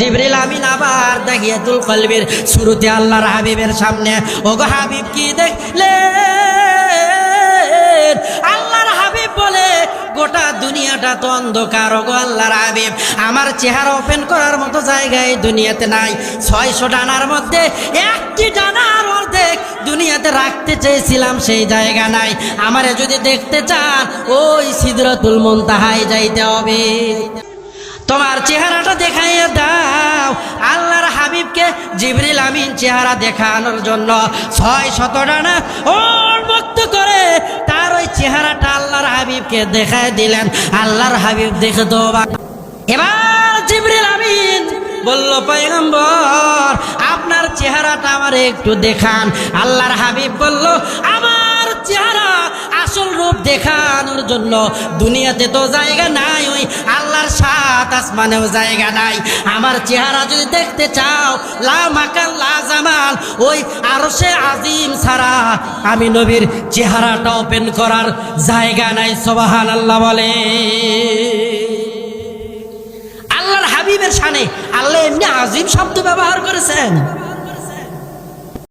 জিবরিল আমিন আবার দেখিয়াতুল কলবের শুরুতে আল্লাহর হাবিবের সামনে, ওগো হাবিব কি দেখলে আল্লাহর হাবিব বলে, গোটা দুনিয়াটা তো অন্ধকার, ওগো আল্লাহর হাবিব। আমার চেহারা ওপেন করার মতো জায়গা এই দুনিয়াতে নাই। ছয়শো ডানার মধ্যে একটি ডানার অর্ধেক দুনিয়াতে রাখতে চেয়েছিলাম, সেই জায়গা নাই। আমারে যদি দেখতে চান, ওই সিদরতুল মন্তাহায় যাইতে হবে। তোমার চেহারাটা দেখাইয়া দাও। জিবরিল আমিন চেহারা দেখানোর জন্য ছয় শত ডানা উন্মুক্ত করে তার ওই চেহারাটা আল্লাহর হাবিবকে দেখায় দিলেন। আল্লাহর হাবিব দেখে তো এবার জিবরিল আমিন বলল, পয়গম্বর, আপনার চেহারাটা আমার একটু দেখান। আল্লাহর হাবিব বলল, আমার চেহারা আসল রূপ দেখানোর জন্য দুনিয়াতে তো জায়গা নাই, ওই আল্লাহর সাত আসমানেও জায়গা নাই। আমার চেহারা যদি দেখতে চাও, লা মাকাল জামাল ওই আরশে আজিম ছাড়া আমি নবীর চেহারাটা ওপেন করার জায়গা নাই সবাহান আল্লাহ বলে। আল্লাহর হাবিবের সানে আল্লাহ এমনি আজিম শব্দ ব্যবহার করেছেন।